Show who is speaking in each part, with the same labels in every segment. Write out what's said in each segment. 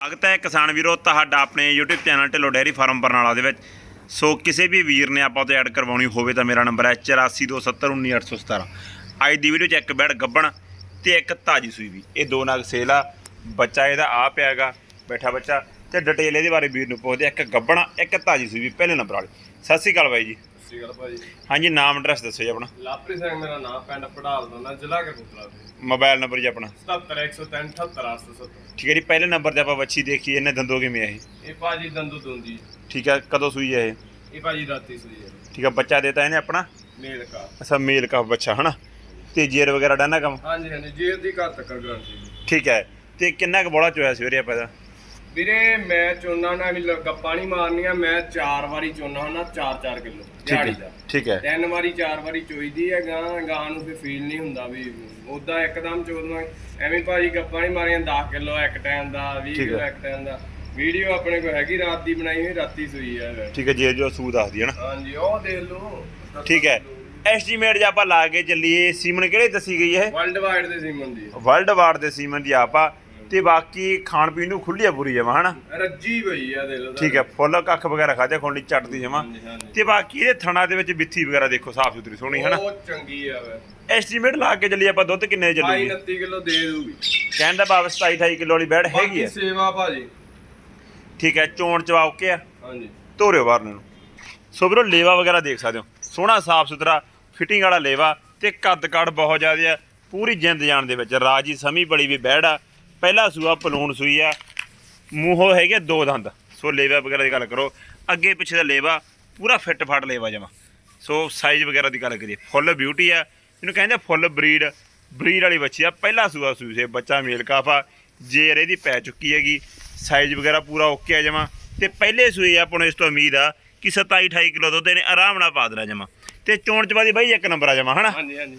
Speaker 1: ਸਵਾਗਤ ਹੈ ਕਿਸਾਨ ਵੀਰੋ, ਤੁਹਾਡਾ ਆਪਣੇ YouTube channel Dhillon dairy farm Barnala ਦੇ ਵਿੱਚ। ਸੋ ਕਿਸੇ ਵੀ ਵੀਰ ਨੇ ਆਪਾਂ ਤੋਂ ਐਡ ਕਰਵਾਉਣੀ ਹੋਵੇ ਤਾਂ ਮੇਰਾ ਨੰਬਰ ਹੈ 8427191817 ਅੱਜ ਦੀ ਵੀਡੀਓ 'ਚ ਇੱਕ ਬੈੜ ਗੱਬਣ ਤੇ ਇੱਕ ਤਾਜੀ ਸੂਈ ਵੀ। ਇਹ ਦੋ ਨਾਗ ਸੇਲ ਆ, ਬੱਚਾ ਇਹਦਾ ਆ ਪਿਆਗਾ ਬੈਠਾ ਬੱਚਾ। ਤੇ ਡਿਟੇਲ ਇਹਦੇ ਬਾਰੇ ਵੀਰ ਨੂੰ ਪੁੱਛਦੇ ਇੱਕ ਗੱਬਣਾ, ਇੱਕ ਤਾਜੀ ਸੂਈ ਵੀ, ਪਹਿਲੇ ਨੰਬਰ ਵਾਲੀ। ਸਤਿ ਸ਼੍ਰੀ ਅਕਾਲ ਬਾਈ ਜੀ।
Speaker 2: ਸ਼੍ਰੀ ਅਕਾਲ ਭਾਜੀ।
Speaker 1: ਹਾਂਜੀ ਨਾਮ ਐਡਰੈਸ ਦੱਸੋ ਜੀ ਆਪਣਾ।
Speaker 2: ਲਾਪਰੀ ਸਿੰਘ ਮੇਰਾ ਨਾਮ ਪਿੰਡ ਪੜਾਲ ਦਾ ਨਾ ਜ਼ਿਲ੍ਹਾ ਕਪੂਰਥਲਾ ਦੇ
Speaker 1: ਮੋਬਾਈਲ ਨੰਬਰ ਜੀ ਆਪਣਾ।
Speaker 2: 77103 78870
Speaker 1: ਠੀਕ ਹੈ ਜੀ ਪਹਿਲੇ ਨੰਬਰ ਤੇ ਆਪਾਂ ਵੱਛੀ ਦੇਖੀ ਇਹਨੇ ਦੰਦੋ ਕਿਵੇਂ ਆ ਇਹ?
Speaker 2: ਇਹ ਭਾਜੀ ਦੰਦੂ ਦੁੰਦੀ
Speaker 1: ਠੀਕ ਹੈ ਕਦੋਂ ਸੂਈ ਹੈ ਇਹ?
Speaker 2: ਇਹ ਭਾਜੀ ਰਾਤੀ ਸੂਈ ਹੈ
Speaker 1: ਠੀਕ ਹੈ ਬੱਚਾ ਦੇਤਾ ਇਹਨੇ ਆਪਣਾ?
Speaker 2: ਮੇਲ ਕਾ।
Speaker 1: ਅਸਾ ਮੇਲ ਕਾ ਬੱਚਾ ਹਨਾ? ਤੇ ਜੇਰ ਵਗੈਰਾ ਡਾਨਾ ਕੰਮ?
Speaker 2: ਹਾਂਜੀ ਹਾਂਜੀ ਜੇਰ ਦੀ ਘਰ ਤੱਕ ਗਰੰਟੀ
Speaker 1: ਠੀਕ ਹੈ ਤੇ ਕਿੰਨਾ ਕੁ ਬੋਲਾ ਚੋਇਆ ਸਵੇਰੇ ਆਪਾਂ ਦਾ
Speaker 2: ਵੀਰੇ ਮੈਂ ਚੋਨਾ ਨਾ ਵੀ ਲੱਗਾ ਪਾਣੀ ਮਾਰਨੀਆਂ ਮੈਂ ਚਾਰ ਵਾਰੀ ਚੋਨਾ ਹੁੰਦਾ 4-4 ਕਿਲੋ ਦਿਹਾੜੀ ਦਾ।
Speaker 1: ਠੀਕ ਹੈ।
Speaker 2: ਤਿੰਨ ਵਾਰੀ ਚਾਰ ਵਾਰੀ ਚੋਈਦੀ ਹੈ ਗਾਂ ਗਾਂ ਨੂੰ ਫਿਰ ਫੀਲ ਨਹੀਂ ਹੁੰਦਾ ਵੀ ਉਦਾਂ ਇੱਕਦਮ ਚੋਦਨਾ ਐਵੇਂ ਭਾਜੀ ਗੱਪਾਂ ਨਹੀਂ ਮਾਰੀਆਂ 10 ਕਿਲੋ ਇੱਕ ਟਾਈਮ ਦਾ 20
Speaker 1: ਠੀਕ
Speaker 2: ਕਿਲੋ
Speaker 1: ਹੈ।
Speaker 2: ਇੱਕ ਟਾਈਮ ਦਾ। ਵੀਡੀਓ ਆਪਣੇ ਕੋਲ ਹੈਗੀ ਰਾਤ ਦੀ ਬਣਾਈ ਹੋਈ ਰਾਤੀ ਸੂਈ ਹੈ।
Speaker 1: ਠੀਕ ਹੈ ਜੇਰ ਜੋ ਸੂ ਦੱਸਦੀ ਹੈ ਨਾ।
Speaker 2: ਹਾਂਜੀ ਉਹ ਦੇਖ ਲਓ।
Speaker 1: ਠੀਕ ਹੈ। ਐਸਟੀਮੇਟ ਜੇ ਆਪਾਂ ਲਾ ਕੇ ਚੱਲੀਏ ਸੀਮਨ ਕਿਹੜੇ ਦੱਸੀ ਗਈ ਹੈ
Speaker 2: ਵਰਲਡ ਵਾਈਡ ਦੇ ਸੀਮਨ ਦੀ।
Speaker 1: ਵਰਲਡ ਵਾਰ ਦੇ ਸੀਮਨ ਦੀ ਆਪਾ ਤੇ ਬਾਕੀ ਖਾਣ ਪੀਣ ਨੂੰ ਖੁੱਲੀ ਆ ਪੂਰੀ ਜਮਾ ਹਨਾ?
Speaker 2: ਰੱਜੀ ਪਈ ਆ ਦੇਖ ਲਓ
Speaker 1: ਠੀਕ ਹੈ ਫੁੱਲ ਕੱਖ ਵਗੈਰਾ ਖਾਦੇ ਖੁੰਡੀ ਚੱਟਦੀ ਜਮਾ। ਤੇ ਬਾਕੀ ਇਹਦੇ ਥਣਾ ਦੇ ਵਿੱਚ ਬਿੱਥੀ ਵਗੈਰਾ ਦੇਖੋ ਸਾਫ਼ ਸੁਥਰੀ ਸੋਹਣੀ ਹਨਾ?
Speaker 2: ਬਹੁਤ ਚੰਗੀ ਆ ਵੇ।
Speaker 1: ਐਸਟੀਮੇਟ ਲਾ ਕੇ ਚੱਲੀਏ ਆਪਾਂ ਦੁੱਧ ਕਿੰਨੇ ਦੀ ਚੱਲੂਗੀ?
Speaker 2: 29 ਕਿਲੋ ਦੇ ਦੂਗੀ।
Speaker 1: ਕਹਿਣ ਦਾ ਭਾਵ 27 28 ਕਿਲੋ ਵਾਲੀ ਬੈੜ ਹੈਗੀ ਹੈ
Speaker 2: ਸੇਵਾ ਭਾਜੀ।
Speaker 1: ਠੀਕ ਹੈ ਚੋਣ ਚਵਾ ਓਕੇ ਆ।
Speaker 2: ਹਾਂਜੀ।
Speaker 1: ਧੋਰਿਓ ਬਾਹਰ ਨੂੰ ਸੋ ਵੀਰੋ ਲੇਵਾ ਵਗੈਰਾ ਦੇਖ ਸਕਦੇ ਹੋ। ਸੋਹਣਾ ਸਾਫ਼ ਸੁਥਰਾ ਫਿਟਿੰਗ ਵਾਲਾ ਲੇਵਾ ਤੇ ਕੱਦ ਕਾਠ ਬਹੁਤ ਜ਼ਿਆਦਾ ਆ। ਪੂਰੀ ਜਿੰਦ ਜਾਣ ਦੇ ਵਿੱਚ ਰਾਜੀ ਸਮੀ ਬੜੀ ਵੀ ਬੈੜ ਆ। ਪਹਿਲਾ ਸੂਆ ਪਲੂਣ ਸੂਈ ਆ। ਮੂੰਹੋਂ ਹੈਗੇ ਦੋ ਦੰਦ। ਸੋ ਲੇਵਾ ਵਗੈਰਾ ਦੀ ਗੱਲ ਕਰੋ। ਅੱਗੇ ਪਿੱਛੇ ਦਾ ਲੇਵਾ, ਪੂਰਾ ਫਿੱਟ ਫਾਟ ਲੇਵਾ ਜਮਾ। ਸੋ ਸਾਈਜ਼ ਵਗੈਰਾ ਦੀ ਗੱਲ ਕਰੀਏ। ਫੁੱਲ ਬਿਊਟੀ ਆ। ਇਹਨੂੰ ਕਹਿੰਦੇ ਫੁੱਲ ਬਰੀਡ। ਬਰੀਡ ਵਾਲੀ ਬੱਚੀ ਆ। ਪਹਿਲਾ ਸੂਆ ਸੂਈ ਸੇ। ਬੱਚਾ ਮੇਲ ਕਾਫਾ। ਜੇਰ ਇਹਦੀ ਪੈ ਚੁੱਕੀ ਹੈਗੀ। ਸਾਈਜ਼ ਵਗੈਰਾ ਪੂਰਾ ਓਕੇ ਆ ਜਮਾ। ਤੇ ਪਹਿਲੇ ਸੂਏ ਆਪਾਂ ਨੂੰ ਇਸ ਤੋਂ ਉਮੀਦ ਆ ਕਿ 27 28 ਕਿਲੋ ਦੁੱਧ ਇਹਨੇ ਆਰਾਮ ਨਾਲ ਪਾ ਦੇਣਾ ਜਮਾ। ਤੇ ਚੋਣ 'ਚ ਚਵਾਦੀ ਬਾਈ ਇੱਕ ਨੰਬਰ ਆ ਜਮਾ, ਹਨਾ?
Speaker 2: ਹਾਂਜੀ ਹਾਂਜੀ।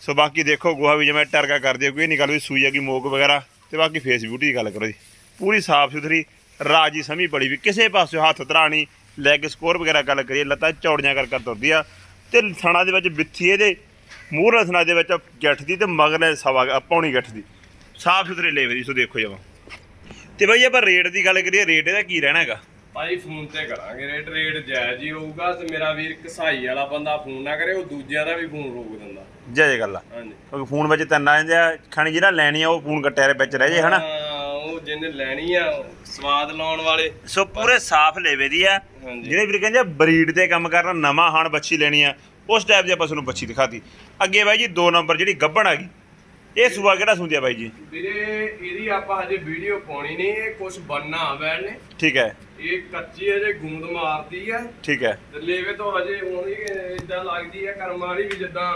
Speaker 1: ਸੋ ਬਾਕੀ ਦੇਖੋ, ਗੋਹਾ ਵੀ ਜਿਵੇਂ ਟਰਕਾ ਕਰਦੇ ਹੋ ਕੋਈ ਨਹੀਂ ਗੱਲ ਵੀ ਸੂਈ ਆ ਕੀ ਮੋਕ ਵਗੈਰਾ। ਤੇ ਬਾਕੀ ਫੇਸ ਬਿਊਟੀ ਦੀ ਗੱਲ ਕਰੋ ਜੀ। ਪੂਰੀ ਸਾਫ਼ ਸੁਥਰੀ, ਰਾਜੀ ਸਮੀ ਬੜੀ ਵੀ। ਕਿਸੇ ਪਾਸੇ ਹੱਥ ਧਰਾਣੀ ਲੈਗ ਸਕੋਰ ਵਗੈਰਾ ਗੱਲ ਕਰੀਏ, ਲੱਤਾਂ ਚੌੜੀਆਂ ਕਰ ਕਰ ਤੁਰਦੀ ਆ। ਤੇ ਥਣਾ ਦੇ ਵਿੱਚ ਬਿੱਥੀ ਇਹਦੇ ਮੂਹਰੇ ਥਣਾ ਦੇ ਵਿੱਚ ਗੱਠ ਦੀ ਤੇ ਮਗਲੇ ਸਵਾ ਪੌਣੀ ਗੱਠ ਦੀ। ਸਾਫ਼ ਸੁਥਰੇ ਲੇਵੇ ਦੀ, ਸੋ ਦੇਖੋ ਜਮਾ। ਤੇ ਬਾਈ ਆਪਾਂ ਰੇਟ ਦੀ ਗੱਲ ਕਰੀਏ, ਰੇਟ ਇਹਦਾ ਕੀ ਰਹਿਣਾ ਹੈਗਾ?
Speaker 2: ਭਾਈ ਫੋਨ ਤੇ ਕਰਾਂਗੇ ਰੇਟ ਰੇਟ ਜਾਇਜ਼ ਹੀ ਹੋਊਗਾ ਤੇ ਮੇਰਾ ਵੀਰ ਕਸਾਈ ਵਾਲਾ ਬੰਦਾ ਫੋਨ ਨਾ ਕਰੇ ਉਹ ਦੂਜਿਆਂ ਦਾ ਵੀ ਫੋਨ ਰੋਕ ਦਿੰਦਾ।
Speaker 1: ਜੈ ਜੈ ਗੱਲ ਆ।
Speaker 2: ਹਾਂਜੀ।
Speaker 1: ਕਿਉਂਕਿ ਫੋਨ ਵਿੱਚ ਤਿੰਨ ਆ ਜਾਂਦੇ ਆ ਖਾਣੀ ਜਿਹੜਾ ਲੈਣੀ ਆ ਉਹ ਫੋਨ ਕੱਟਿਆ ਵਿੱਚ ਰਹਿ ਜੇ ਹਨਾ?
Speaker 2: ਹਾਂ, ਉਹ ਜਿਹਨੇ ਲੈਣੀ ਆ ਉਹ ਸਵਾਦ ਲਾਉਣ ਵਾਲੇ।
Speaker 1: ਸੋ ਪੂਰੇ ਸਾਫ਼ ਲੇਵੇ ਦੀ ਆ।
Speaker 2: ਹਾਂਜੀ।
Speaker 1: ਜਿਹੜੇ ਵੀਰ ਕਹਿੰਦੇ ਬਰੀਡ ਤੇ ਕੰਮ ਕਰਨਾ ਨਵਾਂ ਹਾਣ ਬੱਚੀ ਲੈਣੀ ਆ ਉਸ ਟਾਈਪ ਦੀ ਆਪਾਂ ਤੁਹਾਨੂੰ ਬੱਚੀ ਦਿਖਾਤੀ ਅੱਗੇ ਬਾਈ ਜੀ ਦੋ ਨੰਬਰ ਜਿਹੜੀ ਗੱਭਣ ਆ ਗਈ ਇਹ ਸੂਆ ਕਿਹੜਾ ਸੁੰਦੀ ਆ ਬਾਈ ਜੀ?
Speaker 2: ਵੀਰੇ ਇਹਦੀ ਆਪਾਂ ਹਜੇ ਵੀਡੀਓ ਪਾਉਣੀ ਨਹੀਂ ਇਹ ਕੁਝ ਬੰਨਾ ਬੈਣ ਨੇ।
Speaker 1: ਠੀਕ ਹੈ।
Speaker 2: ਇਹ ਕੱਚੀ ਹਜੇ ਗੂੰਦ ਮਾਰਦੀ ਆ
Speaker 1: ਠੀਕ ਹੈ।
Speaker 2: ਤੇ ਲੇਵੇ ਤੋਂ ਹਜੇ ਹੋਣੀ ਇਦਾਂ ਲੱਗਦੀ ਆ ਕਰਮ ਵਾਲੀ ਵੀ ਜਿੱਦਾਂ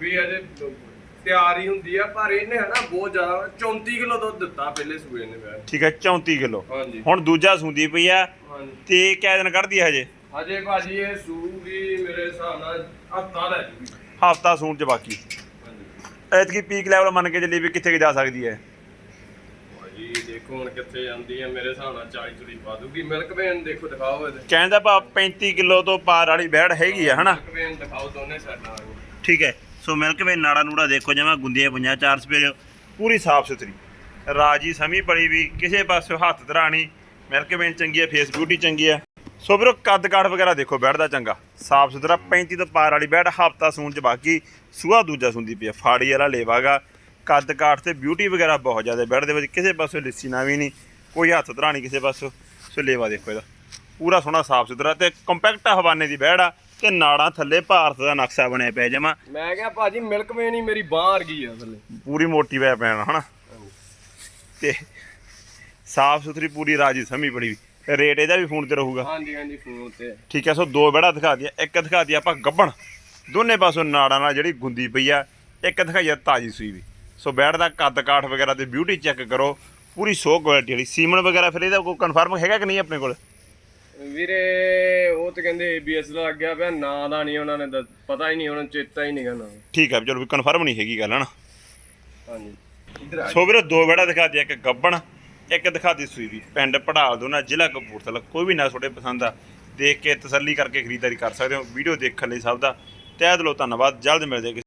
Speaker 2: ਵੀ ਹਜੇ ਤਿਆਰ ਹੀ ਹੁੰਦੀ ਆ ਪਰ ਇਹਨੇ ਹਨਾ ਬਹੁਤ ਜ਼ਿਆਦਾ 34 ਕਿਲੋ ਦੁੱਧ ਦਿੱਤਾ ਪਹਿਲੇ ਸੂਏ ਨੇ ਬੈਣ
Speaker 1: ਠੀਕ ਹੈ 34 ਕਿਲੋ।
Speaker 2: ਹਾਂਜੀ।
Speaker 1: ਹੁਣ ਦੂਜਾ ਸੁੰਦੀ ਪਈ ਆ
Speaker 2: ਹਾਂਜੀ।
Speaker 1: ਤੇ ਕਿਆ ਦਿਨ ਕੱਢਦੀ ਆ ਹਜੇ?
Speaker 2: ਹਜੇ ਭਾਜੀ ਇਹ ਸੂਗੀ ਮੇਰੇ ਹਿਸਾਬ ਨਾਲ ਹਫਤਾ ਲੈ ਜੂਗੀ।
Speaker 1: ਹਫਤਾ ਸੂਣ ਚ ਬਾਕੀ। ਐਤਕੀ ਪੀਕ ਲੈਵਲ ਮੰਨ ਕੇ ਚੱਲੀ ਵੀ ਕਿੱਥੇ ਕੁ ਜਾ ਸਕਦੀ ਹੈ।
Speaker 2: ਭਾਜੀ ਦੇਖੋ ਹੁਣ ਕਿੱਥੇ ਜਾਂਦੀ ਆ ਮੇਰੇ ਹਿਸਾਬ ਨਾਲ 40 ਚੁਰੀ ਪਾ ਦੂਗੀ ਮਿਲਕ ਵੇਨ ਦੇਖੋ ਦਿਖਾਓ ਇਹਦੇ।
Speaker 1: ਕਹਿਣ ਦਾ ਭਾਵ 35 ਕਿਲੋ ਤੋਂ ਪਾਰ ਵਾਲੀ ਬੈੜ ਹੈਗੀ ਆ ਹਨਾ?
Speaker 2: ਮਿਲਕ ਵੇਨ ਦਿਖਾਓ ਦੋਨੇ ਸਾਈਡਾਂ ਵਾਲੀ।
Speaker 1: ਠੀਕ ਹੈ ਸੋ ਮਿਲਕ ਵੇ ਨਾੜਾ ਨੂੜਾ ਦੇਖੋ ਜਮਾ ਗੁੰਦੀਆਂ ਪੰਜਾਂ ਚਾਰ ਸਪੇਰੇ ਪੂਰੀ ਸਾਫ਼ ਸੁਥਰੀ। ਰਾਜੀ ਸਮੀ ਬੜੀ ਵੀ ਕਿਸੇ ਪਾਸੇ ਹੱਥ ਧਰਾਣੀ ਮਿਲਕ ਵੇਨ ਚੰਗੀ ਹੈ ਫੇਸ ਬਿਊਟੀ ਚੰਗੀ ਹੈ। ਸੋ ਵੀਰੋ ਕੱਦ ਕਾਠ ਵਗੈਰਾ ਦੇਖੋ ਬੈੜ ਦਾ ਚੰਗਾ। ਸਾਫ਼ ਸੁਥਰਾ 35 ਤੋਂ ਪਾਰ ਵਾਲੀ ਬੈੜ ਹਫਤਾ ਸੂਣ ਚ ਬਾਕੀ ਸੂਆ ਦੂਜਾ ਸੁੰਦੀ ਪਈ ਫਾੜੀ ਵਾਲਾ ਲੇਵਾਗਾ ਕੱਦ ਕਾਠ ਤੇ ਬਿਊਟੀ ਵਗੈਰਾ ਬਹੁਤ ਜ਼ਿਆਦਾ ਬੈੜ ਦੇ ਵਿੱਚ ਕਿਸੇ ਪਾਸੇ ਲਿੱਸੀ ਨਾ ਵੀ ਨਹੀਂ ਕੋਈ ਹੱਥ ਧਰਾਣੀ ਕਿਸੇ ਪਾਸੇ। ਸੋ ਲੇਵਾ ਦੇਖੋ ਇਹਦਾ। ਪੂਰਾ ਸੋਹਣਾ ਸਾਫ਼ ਸੁਥਰਾ ਤੇ ਕੰਪੈਕਟ ਹਵਾਨੇ ਦੀ ਬੈੜ ਆ ਤੇ ਨਾੜਾਂ ਥੱਲੇ ਭਾਰਤ ਦਾ ਨਕਸ਼ਾ ਬਣਿਆ ਪਿਆ ਜਮਾ।
Speaker 2: ਮੈਂ ਕਿਹਾ ਭਾਜੀ ਮਿਲਕ ਵੇਨ ਹੀ ਮੇਰੀ ਬਾਹ ਵਰਗੀ ਆ ਥੱਲੇ।
Speaker 1: ਪੂਰੀ ਮੋਟੀ ਵੈ ਪੈਣਾ ਹਨਾ? ਤੇ ਸਾਫ਼ ਸੁਥਰੀ ਪੂਰੀ ਰਾਜੀ ਸਮੀ ਬੜੀ ਰੇਟ ਇਹਦਾ ਵੀ ਫੋਨ ਤੇ ਰਹੂਗਾ।
Speaker 2: ਹਾਂਜੀ ਹਾਂਜੀ ਫੋਨ ਤੇ।
Speaker 1: ਠੀਕ ਹੈ ਸੋ ਦੋ ਬੜਾ ਦਿਖਾ ਦਿਆ ਇੱਕ ਦਿਖਾ ਦਿਆ ਆਪਾਂ ਗੱਬਣ। ਦੋਨੇ ਪਾਸੋਂ ਨਾੜਾਂ ਨਾਲ ਜਿਹੜੀ ਗੁੰਦੀ ਪਈ ਆ ਇੱਕ ਦਿਖਾਈ ਆ ਤਾਜੀ ਸੂਈ ਵੀ। ਸੋ ਬੈੜ ਦਾ ਕੱਦ ਕਾਠ ਵਗੈਰਾ ਤੇ ਬਿਊਟੀ ਚੈੱਕ ਕਰੋ। ਪੂਰੀ ਸੋ ਕੁਆਲਿਟੀ ਵਾਲੀ। ਸੀਮਨ ਵਗੈਰਾ ਫਿਰ ਇਹਦਾ ਕੋਈ ਕਨਫਰਮ ਹੈਗਾ ਕਿ ਨਹੀਂ ਆਪਣੇ ਕੋਲ?
Speaker 2: ਵੀਰੇ ਉਹ ਤੇ ਕਹਿੰਦੇ ਏਬੀਐਸ ਲੱਗ ਗਿਆ ਪਿਆ ਨਾਂ ਦਾ ਨਹੀਂ ਉਹਨਾਂ ਨੇ ਦੱਸ- ਪਤਾ ਹੀ ਨਹੀਂ ਉਹਨਾਂ ਨੂੰ ਚੇਤਾ ਹੀ ਨਹੀਂਗਾ ਨਾ।
Speaker 1: ਠੀਕ ਹੈ ਚਲੋ ਵੀ ਕਨਫਰਮ ਨਹੀਂ ਹੈਗੀ ਗੱਲ ਹਨਾ?
Speaker 2: ਹਾਂਜੀ।
Speaker 1: ਸੋ ਵੀਰੋ ਦੋ ਬੜਾ ਦਿਖਾ ਦਿਆ ਇੱਕ ਗੱਬਣ। ਇੱਕ ਦਿਖਾ ਦੀ ਸੂਈ ਵੀ, ਪਿੰਡ ਪੜਾਲ ਦੋਨਾ ਜ਼ਿਲ੍ਹਾ ਕਪੂਰਥਲਾ, ਕੋਈ ਵੀ ਨਾ ਤੁਹਾਡੇ ਪਸੰਦ ਆ, ਦੇਖ ਕੇ ਤਸੱਲੀ ਕਰਕੇ ਖਰੀਦਦਾਰੀ ਕਰ ਸਕਦੇ ਹੋ, ਵੀਡੀਓ ਦੇਖਣ ਲਈ ਸਭ ਦਾ ਤਹਿ ਦਿਲੋਂ ਧੰਨਵਾਦ, ਜਲਦ ਮਿਲਦੇ ਹਾਂ ਕਿਸੇ